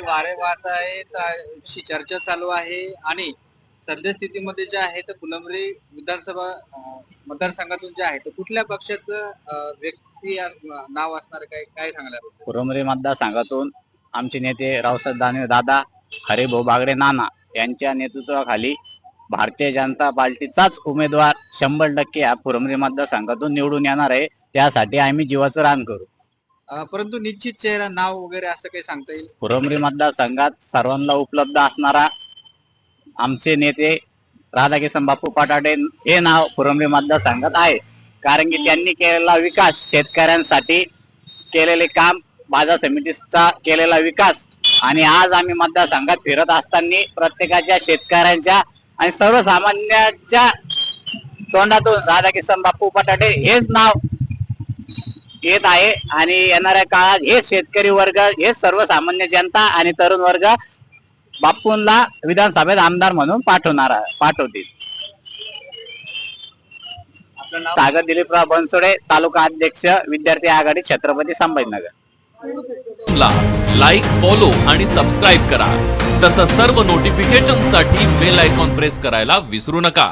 बारे वाहत आहेत चर्चा चालू आहे आणि सध्या स्थितीमध्ये जे आहे तर फुलंब्री विधानसभा मतदारसंघातून जे आहे तर कुठल्या पक्षाचं व्यक्ती नाव असणार काय काय सांगणार पुरमरी मतदारसंघातून आमचे नेते रावसाहेब दानवे दादा हरिभाऊ बागडे नाना यांच्या नेतृत्वाखाली भारतीय जनता पार्टीचाच उमेदवार शंभर टक्के या पुरमरी मतदारसंघातून निवडून येणार आहे. त्यासाठी आम्ही जीवाचं रान करू. परंतु निश्चित चेहरा नाव वगैरे असं काही सांगता येईल? फुरमरी मतदारसंघात सर्वांना उपलब्ध असणारा आमचे नेते राधाकिशन बापू पटाटे हे नाव फुरमरी मतदारसंघात आहे. कारण की त्यांनी केलेला विकास शेतकऱ्यांसाठी केलेले काम बाजार समितीचा केलेला विकास आणि आज आम्ही मतदारसंघात फिरत असताना प्रत्येकाच्या शेतकऱ्यांच्या आणि सर्वसामान्यांच्या तोंडातून राधाकिशन बापू पटाटे हेच नाव येत आहे आणि येणाऱ्या काळात हे शेतकरी वर्ग हे सर्वसामान्य जनता आणि तरुण वर्ग बापूंना विधानसभेत आमदार म्हणून पाठवणार पाठवतील. सागर दिलीपराव बनसोडे तालुका अध्यक्ष विद्यार्थी आघाडी छत्रपती संभाजीनगर. लाईक फॉलो आणि सबस्क्राईब करा. तसंच सर्व नोटिफिकेशनसाठी बेल आयकॉन प्रेस करायला विसरू नका.